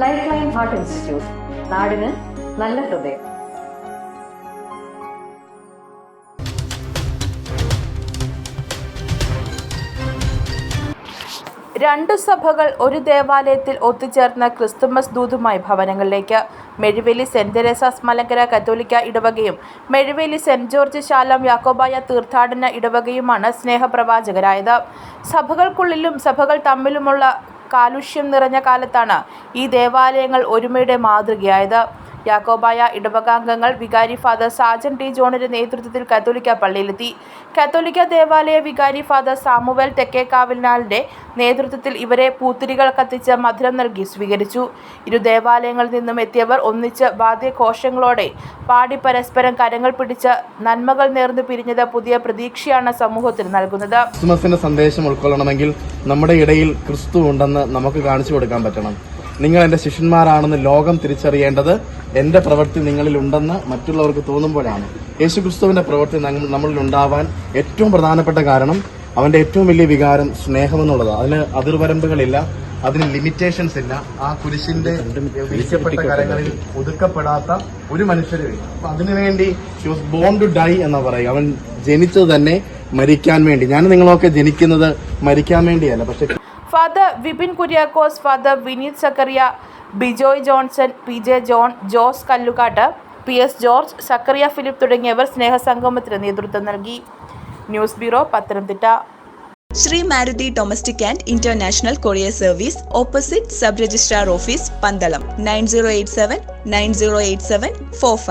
Life line heart institute നാടിന് നല്ല ഹൃദയം. രണ്ടു സഭകൾ ഒരു ദേവാലയത്തിൽ ഒത്തുചേർന്ന ക്രിസ്തുമസ് ദൂതുമായി ഭവനങ്ങളിലേക്ക് മെഴുവേലി സെന്റ് തെരേസാസ് മലങ്കര കത്തോലിക്ക ഇടവകയും മെഴുവേലി സെന്റ് ജോർജ് ശാലം യാക്കോബായ തീർത്ഥാടന ഇടവകയുമാണ് സ്നേഹപ്രവാചകരായത്. സഭകൾക്കുള്ളിലും സഭകൾ തമ്മിലുമുള്ള കാലുഷ്യം നിറഞ്ഞ കാലത്താണ് ഈ ദേവാലയങ്ങൾ ഒരുമയുടെ മാതൃകയായത്. യാക്കോബായ ഇടവകാംഗങ്ങൾ വികാരി ഫാദർ സാജൻ ടി ജോണിന്റെ നേതൃത്വത്തിൽ കത്തോലിക്ക പള്ളിയിലെത്തി. കത്തോലിക്ക ദേവാലയ വികാരി ഫാദർ സാമുവൽ തെക്കേക്കാവിനാലിന്റെ നേതൃത്വത്തിൽ ഇവരെ പൂത്തിരികൾ കത്തിച്ച് മധുരം നൽകി സ്വീകരിച്ചു. ഇരു ദേവാലയങ്ങളിൽ നിന്നും എത്തിയവർ ഒന്നിച്ച് വാദ്യഘോഷങ്ങളോടെ പാടി പരസ്പരം കരങ്ങൾ പിടിച്ച് നന്മകൾ നേർന്നു പിരിഞ്ഞത് പുതിയ പ്രതീക്ഷയാണ് സമൂഹത്തിന് നൽകുന്നത്. ക്രിസ്മസിന്റെ സന്ദേശം ഉൾക്കൊള്ളണമെങ്കിൽ നമ്മുടെ ഇടയിൽ ക്രിസ്തു ഉണ്ടെന്ന് നമുക്ക് കാണിച്ചു കൊടുക്കാൻ പറ്റണം. നിങ്ങൾ എന്റെ ശിഷ്യന്മാരാണെന്ന് ലോകം തിരിച്ചറിയേണ്ടത് എന്റെ പ്രവൃത്തി നിങ്ങളിൽ ഉണ്ടെന്ന് മറ്റുള്ളവർക്ക് തോന്നുമ്പോഴാണ്. യേശു ക്രിസ്തുവിന്റെ പ്രവൃത്തി നമ്മളിൽ ഉണ്ടാവാൻ ഏറ്റവും പ്രധാനപ്പെട്ട കാരണം അവന്റെ ഏറ്റവും വലിയ വികാരം സ്നേഹമെന്നുള്ളത്. അതിന് അതിർവരമ്പുകളില്ല അതിന് ലിമിറ്റേഷൻസ് ഇല്ല. ആ കുരിശിന്റെ വിളിക്കപ്പെട്ട കരങ്ങളിൽ ഒതുക്കപ്പെടാത്ത ഒരു മനുഷ്യരും ഇല്ല. അപ്പൊ അതിനുവേണ്ടി he was born to die എന്ന് പറയും അവൻ ജനിച്ചത് തന്നെ മരിക്കാൻ വേണ്ടി. ഞാൻ നിങ്ങളൊക്കെ ജനിക്കുന്നത് മരിക്കാൻ വേണ്ടിയല്ല പക്ഷെ father Vipin Kuriakose father Vineeth Zachariah Bijoy Johnson P J John Jose Kallukattu P S George Zachariah Philip തുടങ്ങിയവർ സ്നേഹസംഗമത്തിന് നേതൃത്വം നൽകി. News bureau Pathanamthitta. Shri Maruti domestic and international courier service opposite sub registrar office Pandalam nine zero eight seven nine zero eight seven four five.